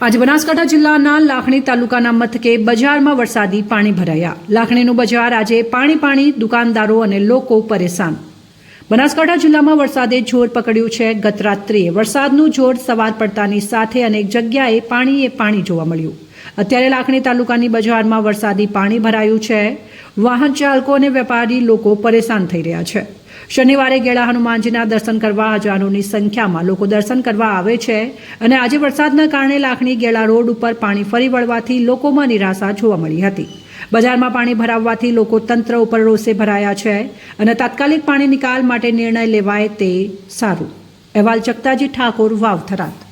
આજે બનાસકાંઠા જિલ્લાના લાખણી તાલુકાના મથકે બજારમાં વરસાદી પાણી ભરાયા. લાખણીનું બજાર આજે પાણી પાણી દુકાનદારો અને લોકો પરેશાન. બનાસકાંઠા જિલ્લામાં વરસાદે જોર પકડ્યું છે. ગત રાત્રિએ વરસાદનું જોર સવાર પડતાની સાથે અનેક જગ્યાએ પાણીએ પાણી જોવા મળ્યું. અત્યારે લાખણી તાલુકાની બજારમાં વરસાદી પાણી ભરાયું છે. વાહન ચાલકો અને વેપારી લોકો પરેશાન થઈ રહ્યા છે. શનિવારે ગેળા હનુમાનજીના દર્શન કરવા હજારોની સંખ્યામાં લોકો દર્શન કરવા આવે છે અને આજે વરસાદના કારણે લાખણી ગેળા રોડ ઉપર પાણી ફરી વળવાથી લોકોમાં નિરાશા જોવા મળી હતી. બજારમાં પાણી ભરાવવાથી લોકો તંત્ર ઉપર રોષે ભરાયા છે અને તાત્કાલિક પાણી નિકાલ માટે નિર્ણય લેવાય તે સારું. અહેવાલ ચકતાજી ઠાકોર, વાવ થરાદ.